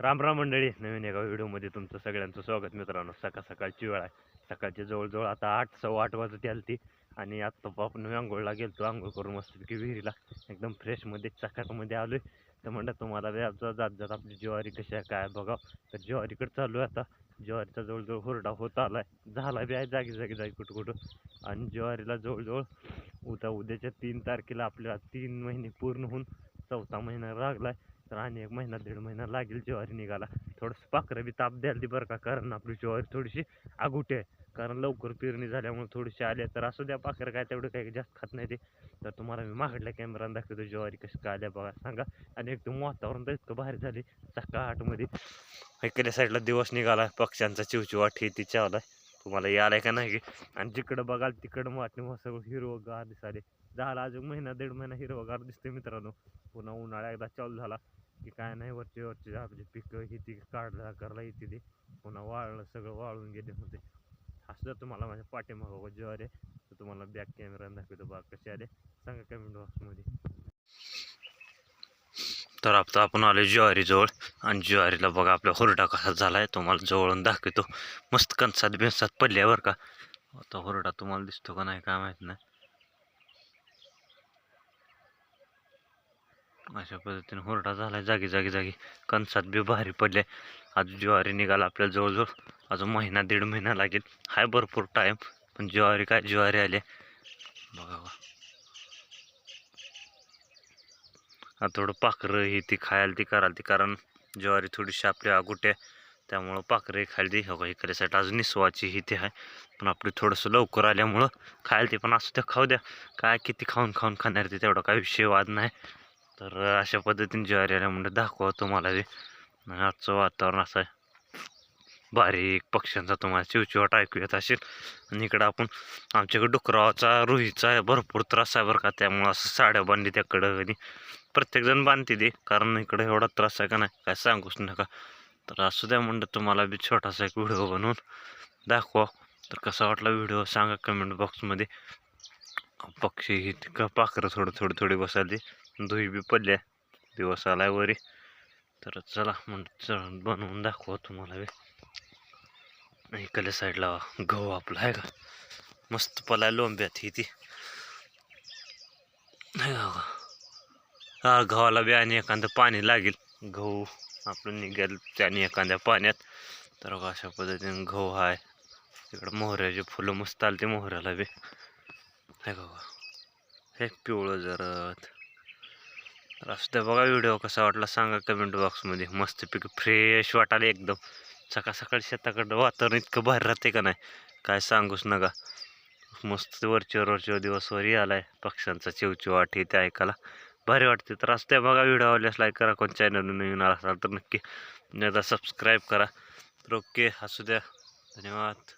राम राम मंडळी नवीन एका व्हिडिओमध्ये तुमचं सगळ्यांचं स्वागत मित्रांनो. सकाळ सकाळची वेळ आहे. सकाळची जवळजवळ आता आठ सव्वा आठ वाजत याल ती आणि आत्ता आपण आंघोळला गेलतो. आंघोळ करून मस्तपैकी विहिरीला एकदम फ्रेशमध्ये चकाकमध्ये आलो आहे तर म्हणलं तुम्हाला व्याजा जात जात आपली ज्वारी कशी आहे काय बघा तर ज्वारीकडे चालू आहे आता. ज्वारीचा जवळजवळ हुरडा होत आलाय. झाला बी आहे जागी जागी जागी कुठं कुठं. आणि ज्वारीला जवळजवळ उद्या उद्याच्या तीन तारखेला आपल्याला तीन महिने पूर्ण होऊन चौथा महिना लागलाय. तर आणि एक महिना दीड महिना लागेल ज्वारी निघाला थोडंसं पाखरं बी ताप द्यायला ती बरं का कारण आपली ज्वारी थोडीशी आगुटे आहे. कारण लवकर पेरणी झाल्यामुळे थोडीशी आले तर असू द्या पाखरं काय तेवढं काही जास्त खात नाही ते. तर तुम्हाला मी मागडल्या कॅमेरा दाखवतो ज्वारी कशी काय आल्या बघा सांगा. आणि एकदम वातावरण तर इतकं भारी झाले सकाळमध्ये इकडे साईडला दिवस निघाला. पक्ष्यांचा चिवचिवाट हे ती चावलाय. तुम्हाला यायला का नाही? की आणि जिकडं बघाल तिकडं वाटणे सगळं हिरवगार दिसाले झाला अजून महिना दीड महिना हिरवगार दिसते मित्रांनो. पुन्हा उन्हाळा एकदा चालू झाला की काय नाही वरचे वरचे आपली पिकं ही ती काढला करला येते ते पुन्हा वाळलं सगळं वाळून गेले होते. असं जर तुम्हाला माझ्या पाठीमागं ज्वारी आहे तर तुम्हाला बॅक कॅमेरा दाखवतो बा कसे आले. सांगा कमेंट बॉक्समध्ये तर आता आपण आलो ज्वारीजवळ. आणि ज्वारीला बघा आपला हुरडा कसा झाला आहे तुम्हाला जवळून दाखवतो. मस्त कणसात बिनसात पडल्यावर का. आता हुरडा तुम्हाला दिसतो का नाही काय माहीत नाही. अशा पद्धतीने हुरडा झाला जागी जागी जागी. कणसात बी भारी पडले आज ज्वारी निघाला आपल्या जवळजवळ. अजून महिना दीड महिना लागेल. हाय भरपूर टाईम पण ज्वारी काय? ज्वारी आली बघा बघा. आता थोडं पाखरं ही ती खायला ती कराल ती कारण ज्वारी थोडीशी आपली आगुटे आहे त्यामुळं पाखरं ही खायला ती हो इकडे साईड अजून निसवाची ही ती आहे. पण आपली थोडंसं लवकर आल्यामुळं खायला ती पण असं त्या खाऊ द्या. काय किती खाऊन खाऊन खाणार ते तेवढा काय विषय वाद नाही. तर अशा पद्धतीने ज्वारी आल्यामुळे दाखवा तुम्हाला बी. आजचं वातावरण असं आहे. बारीक पक्ष्यांचा तुम्हाला चिवचिवाट ऐकू येत असेल. आणि इकडं आपण आमच्याकडे डुकरावाचा रुईचा आहे भरपूर त्रास आहे बरं का त्यामुळं असं साड्या बांधली त्याकडं आणि प्रत्येकजण बांधते ते कारण इकडे एवढा त्रास आहे का नाही? काय सांगूच नका. तर असू द्या म्हणलं तुम्हाला बी छोटासा एक व्हिडिओ बनवून दाखवा तर कसा वाटला व्हिडिओ सांगा कमेंट बॉक्समध्ये. पक्षी ही का पाखरं थोडं थोडी थोडी बसायली. धुई बी पडल्या. दिवस आलाय वरी. तर चला म्हणत चल बनवून दाखवा तुम्हाला बी. इकडल्या साईडला गहू आपला आहे का? मस्त पलाय लोंब्यात ही ती. नाही बघा. गव्हाला बी आणि एखादं पाणी लागेल. गहू आपलं निघेल त्याने एखाद्या पाण्यात. तर बघा अशा पद्धतीने गहू आहे तिकडं मोहऱ्याचे फुलं मस्त आले ते मोहऱ्याला बी. हे बघा. हे पिवळं जरत. तर असं बघा व्हिडिओ कसा वाटला सांगा कमेंट बॉक्समध्ये मस्तपैकी फ्रेश वाटायला एकदम. सकाळ सकाळी शेताकडं वातावरण इतकं भारी राहते का नाही? काय सांगूच नका. मस्त वरचेवर वरचेवर दिवस वरी आलाय पक्ष्यांचा चिवचिवाट हे ते ऐकायला. भारी वाटते. तर असते बघा व्हिडिओ आवडल्यास लाईक करा. कोण चॅनल नवीन आला असाल तर नक्की. एकदा सबस्क्राईब करा. तर ओके असू द्या. धन्यवाद.